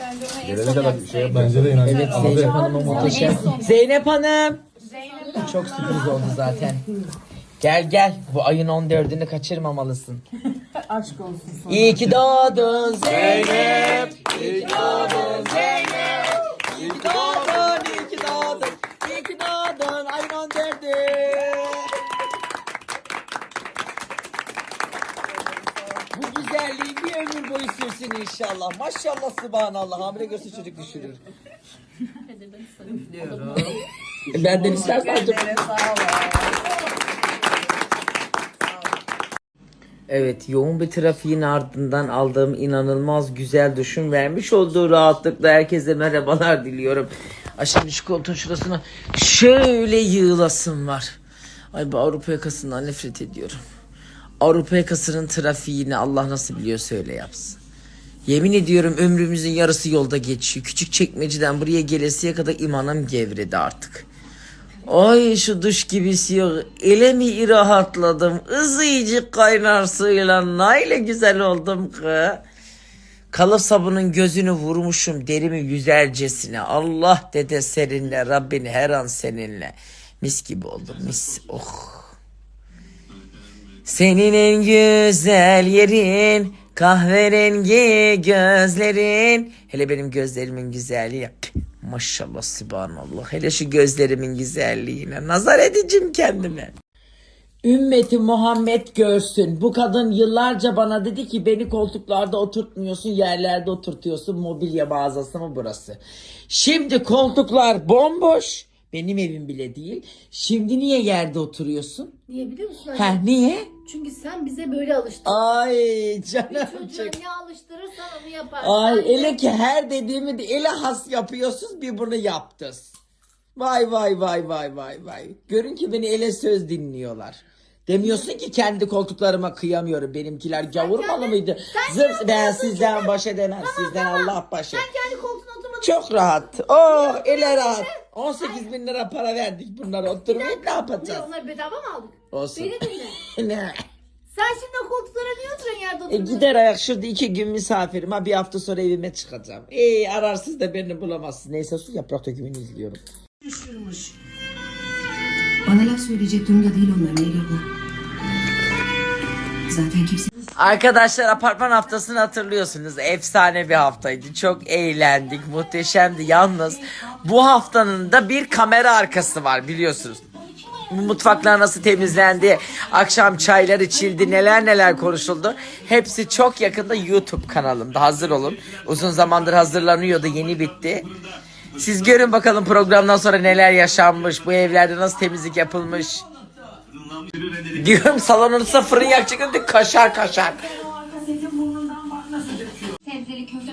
Bence ona en Gelene son kadar yapsaydı. şey yap. Bence de Evet Zeynep Hanım'a muhteşem. Zeynep Hanım. Çok sürpriz oldu zaten. Gel gel. Bu ayın 14'ünü kaçırmamalısın. aşk olsun sana. İyi ki doğdun Zeynep. İyi ki doğdun Zeynep. İyi ki doğdun, iyi ki doğdun. İyi ki doğdun ayın 14'ü. Bu güzelliği bir ömür boyu sürsün inşallah. Maşallah subhanallah. Hamile görse çocuk düşürür. Benden istersen çok Evet, yoğun bir trafiğin ardından aldığım inanılmaz güzel duşun vermiş olduğu rahatlıkla herkese merhabalar diliyorum. Ay şimdi şu koltuğun şurasına şöyle yığılasım var. Ay bu Avrupa yakasından nefret ediyorum. Avrupa yakasının trafiğini Allah nasıl biliyorsa öyle yapsın. Yemin ediyorum ömrümüzün yarısı yolda geçiyor. Küçük çekmeceden buraya gelesiye kadar imanım gevredi artık. Ay şu duş gibisi yok. Ele mi rahatladım. Izıyıcık kaynar suyla nayle güzel oldum ki. Kalıp sabunun gözünü vurmuşum derimi güzelcesine. Allah dede serinle Rabbin her an seninle. Mis gibi oldum mis. Oh. Senin en güzel yerin kahverengi gözlerin. Hele benim gözlerimin güzelliği. Maşallah subhanallah. Hele şu gözlerimin güzelliğine. Nazar edeceğim kendime. Ümmeti Muhammed görsün. Bu kadın yıllarca bana dedi ki beni koltuklarda oturtmuyorsun, yerlerde oturtuyorsun. Mobilya mağazası mı burası? Şimdi koltuklar bomboş. Benim evim bile değil. Şimdi niye yerde oturuyorsun? Niye biliyor musun? anne? Ha niye? Çünkü sen bize böyle alıştırdın. Ay canım Çocuğa çok. ne alıştırırsan onu yaparsın. Ay Anne, ele ki her dediğimi de ele has yapıyorsunuz bir bunu yaptız. Vay vay vay vay vay vay. Görün ki beni ele söz dinliyorlar. Demiyorsun ki kendi koltuklarıma kıyamıyorum. Benimkiler gavur malı mıydı? Zırt ben sizden baş edemem. Sizden Allah baş et. Kendi koltuğuna oturmadın. Çok rahat. Oh ele rahat. 18 bin lira para verdik bunlara oturmayıp ne Ne, yapacağız? onları bedava mı aldık? Olsun. Beni dinle. ne? Sen şimdi o koltuklara niye oturuyorsun yerde E oturuyorsun? gider ayak şurada iki gün misafirim. Ha bir hafta sonra evime çıkacağım. Ey ararsız da beni bulamazsın. Neyse su yaprak dökümünü izliyorum. Bana laf söyleyecek durumda değil onlar Leyla abla. Zaten kimse Arkadaşlar apartman haftasını hatırlıyorsunuz. Efsane bir haftaydı. Çok eğlendik. Muhteşemdi. Yalnız bu haftanın da bir kamera arkası var biliyorsunuz. Mutfaklar nasıl temizlendi, akşam çaylar içildi, neler neler konuşuldu. Hepsi çok yakında YouTube kanalımda. Hazır olun. Uzun zamandır hazırlanıyordu, yeni bitti. Siz görün bakalım programdan sonra neler yaşanmış, bu evlerde nasıl temizlik yapılmış. Diyorum salonun fırın yakacak kaşar kaşar.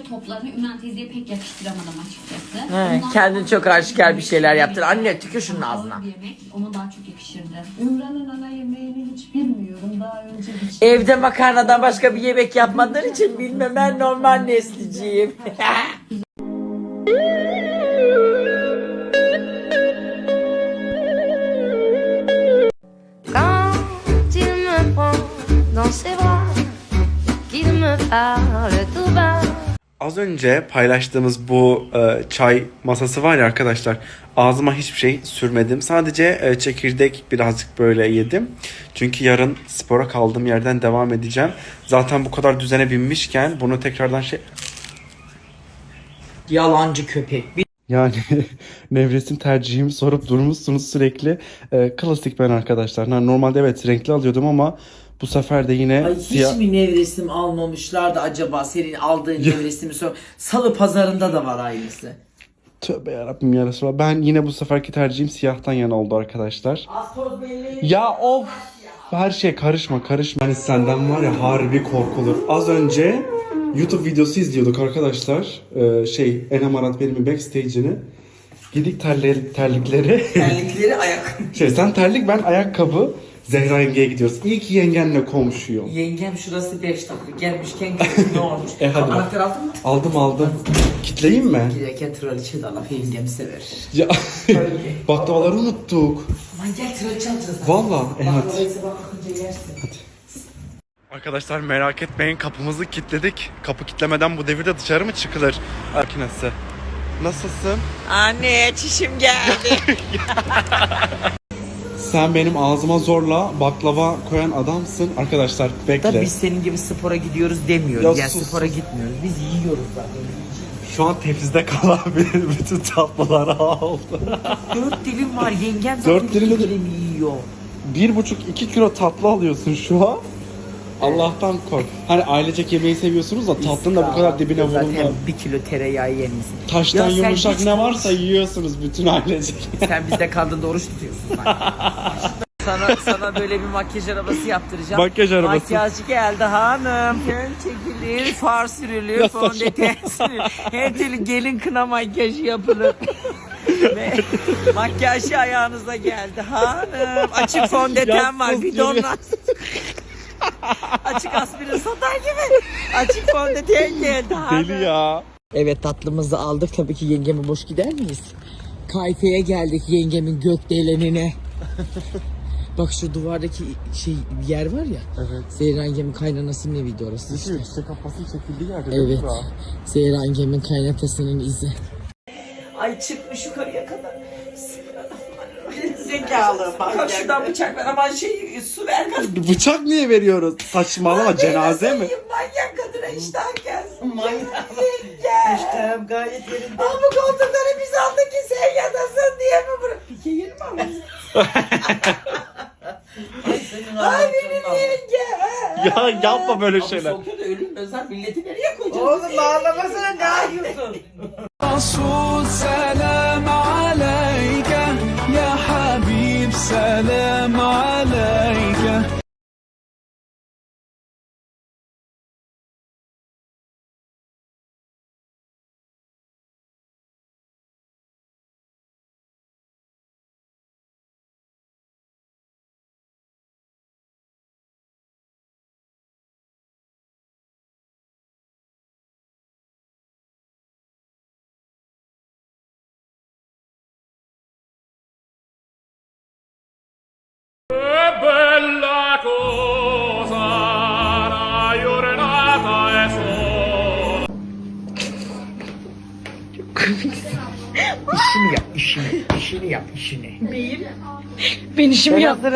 Toplarını Ümran teyzeye pek yakıştıramadım açıkçası. He, Bundan kendin sonra çok aşikar bir şeyler yaptın. Anne tükür şunun ağzına. bir yemek ona daha çok yakışırdı. Ümran'ın ana yemeğini hiç bilmiyorum. Daha önce hiç Evde makarnadan başka bir yemek yapmadığın için bilmem ben normal nesliciyim. Az önce paylaştığımız bu e, çay masası var ya arkadaşlar ağzıma hiçbir şey sürmedim. Sadece e, çekirdek birazcık böyle yedim. Çünkü yarın spora kaldığım yerden devam edeceğim. Zaten bu kadar düzene binmişken bunu tekrardan şey... Yalancı köpek. Bir Yani nevresim tercihimi sorup durmuşsunuz sürekli. E, klasik ben arkadaşlar. Ha, Normalde evet renkli alıyordum ama bu sefer de yine Ay hiç siyah... mi nevresim almamışlar da acaba senin aldığın nevresimi sor. Salı pazarında da var aynısı. Tövbe yarabbim ya Resulallah. Ben yine bu seferki tercihim siyahtan yana oldu arkadaşlar. Ya of. Her şey karışma karışma. Hani senden var ya harbi korkulur. Az önce YouTube videosu izliyorduk arkadaşlar. Ee, şey Enem Arat benim backstage'ini. Gidik terli, terlikleri. Terlikleri ayak. şey sen terlik ben ayakkabı. Zehra yengeye gidiyoruz. İyi ki yengenle komşuyum. Yengem şurası 5 dakika gelmişken ne olmuş? E, hadi. Anahtar aldın mı? Aldım aldım. Kitleyeyim mi? Giderken traliçe de alıp yengem sever. Ya baklavaları unuttuk. Aman gel traliçe alacağız. Valla. E hadi. Yersin. Arkadaşlar merak etmeyin kapımızı kilitledik. Kapı kilitlemeden bu devirde dışarı mı çıkılır? Makinesi. Nasılsın? Anne çişim geldi. Sen benim ağzıma zorla baklava koyan adamsın. Arkadaşlar da bekle. biz senin gibi spora gidiyoruz demiyoruz. Ya Ya, sus, spora gitmiyoruz. Biz yiyoruz zaten. Şu an tepside kalan bütün tatlıları aldı. Dört dilim var. Yengem zaten Dört iki dilim yiyor. bir buçuk iki kilo tatlı alıyorsun şu an. Allah'tan kork. Hani ailecek yemeği seviyorsunuz da tatlının da bu kadar dibine Zaten vurulma. bir kilo tereyağı yemişsin. Taştan Ya sen yumuşak hiç ne varsa yiyorsunuz bütün ailecek. Sen bizde kaldığında oruç tutuyorsun. bak. sana sana böyle bir makyaj arabası yaptıracağım. Makyaj arabası. Makyajcı geldi hanım. Fön çekilir, far sürülür, fondöten sürülür. Her türlü gelin kına makyajı yapılır. Ve makyajı ayağınıza geldi hanım. Açık fondöten var sus, bidonla. Açık aspirin satar gibi. Açık fondöten geldi hanım. Deli ya. Evet tatlımızı aldık. Tabii ki yengeme boş gider miyiz? Kayfeye geldik yengemin gökdelenine. Bak şu duvardaki şey yer var ya. Evet. Zehra yengemin kaynanasının eviydi orası işte. Çiçek kafası çekildiği yerde. Evet. Zehra yengemin kaynatasının izi. Ay çıkmış yukarıya kadar. Zekalı bak. Bıçak ver aman şey su ver kadın. Bıçak niye veriyoruz? Saçmalama cenaze mi? Manyak kadına iştah gelsin. Manyak. İştahım gayet yerinde. Ama bu koltukları biz aldık ki sen yatasın diye mi bırak? Pike yeri mi almışsın? Ay benim yenge. Ya yapma böyle şeyler. Sokuyor da ölüm sen milleti nereye koyacaksın? Oğlum ağlamasana ne yapıyorsun? سلام işini. İşini yap, işini. Ben işimi Ben yaptım.